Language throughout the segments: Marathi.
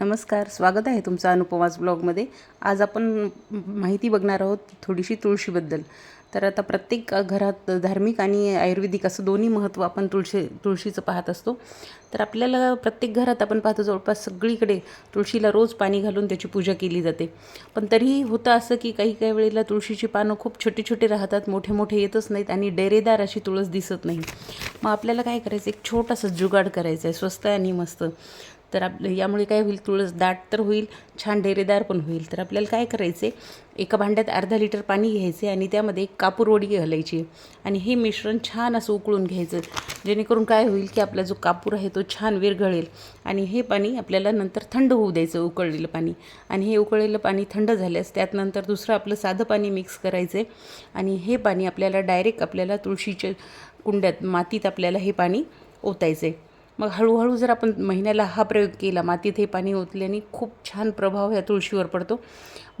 नमस्कार स्वागत आहे तुमचं अनुपमाज ब्लॉगमध्ये. आज आपण माहिती बघणार आहोत थोडीशी तुळशीबद्दल. तर आता प्रत्येक घरात धार्मिक आणि आयुर्वेदिक असं दोन्ही महत्त्व आपण तुळशी तुळशीचं पाहत असतो. तर आपल्याला प्रत्येक घरात आपण पाहतो जवळपास सगळीकडे तुळशीला रोज पाणी घालून त्याची पूजा केली जाते. पण तरीही होतं असं की काही काही वेळेला तुळशीची पानं खूप छोटे छोटे राहतात मोठे मोठे येतच नाहीत आणि डेरेदार अशी तुळस दिसत नाही. मग आपल्याला काय करायचं? एक छोटासा जुगाड करायचा आहे स्वस्त आणि मस्त. तर आप यामुळे काय होईल? तुळस दाट तर होईल छान डेरेदार पण होईल. तर आपल्याला काय करायचे एका भांड्यात अर्धा लिटर पाणी घ्यायचे आणि त्यामध्ये एक कापूरवडी घालायची. आणि हे मिश्रण छान असं उकळून घ्यायचं. जेणेकरून काय होईल की आपला जो कापूर आहे तो छान विरघळेल. आणि हे पाणी आपल्याला नंतर थंड होऊ द्यायचं उकळलेलं पाणी. आणि हे उकळलेलं पाणी थंड झाल्यास त्यात नंतर दुसरं आपलं साधं पाणी मिक्स करायचं आणि हे पाणी आपल्याला डायरेक्ट आपल्याला तुळशीच्या कुंड्यात मातीत आपल्याला हे पाणी ओतायचं आहे मग हळूहळू जर आपण महिन्याला हा प्रयोग केला मातीत हे पाणी ओतल्याने खूप छान प्रभाव ह्या तुळशीवर पडतो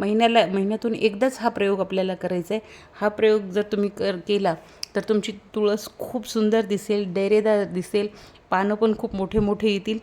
महिन्याला महिन्यातून एकदाच हा प्रयोग आपल्याला करायचा आहे. हा प्रयोग जर तुम्ही कर केला तर तुमची तुळस खूप सुंदर दिसेल डेरेदार दिसेल पानं पण खूप मोठे मोठे येतील.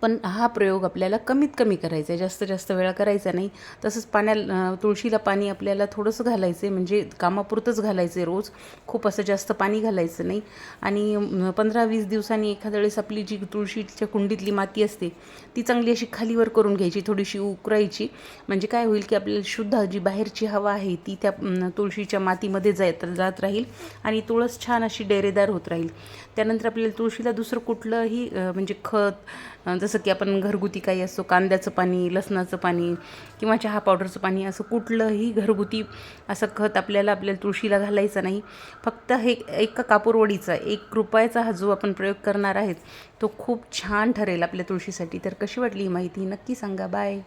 पण हा प्रयोग आपल्याला कमीत कमी करायचा आहे. जास्त जास्त वेळा करायचा नाही. तसंच पाण्याला तुळशीला पाणी आपल्याला थोडंसं घालायचं आहे म्हणजे कामापुरतंच घालायचं आहे रोज. खूप असं जास्त पाणी घालायचं नाही. आणि पंधरा वीस दिवसांनी एखाद्या वेळेस आपली जी तुळशीच्या कुंडीतली माती असते ती चांगली अशी खालीवर करून घ्यायची थोडीशी उकरायची. म्हणजे काय होईल की आपल्याला शुद्ध जी बाहेरची हवा आहे ती त्या तुळशीच्या मातीमध्ये जात जात राहील. आणि तुळस छान अशी डेरेदार होत राहील. त्यानंतर आपल्याला तुळशीला दुसरं कुठलंही म्हणजे खत जसं की आपण घरगुती काही असतो कांद्याचं पाणी लसणाचं पाणी किंवा चहा पावडरचं पाणी असं कुठलंही घरगुती असं खत आपल्याला आपल्याला तुळशीला घालायचं नाही. फक्त हे एका कापूरवडीचा एक रुपयाचा हा जो आपण प्रयोग करणार आहेत तो खूप छान ठरेल आपल्या तुळशीसाठी. तर कशी वाटली ही माहिती नक्की सांगा. बाय.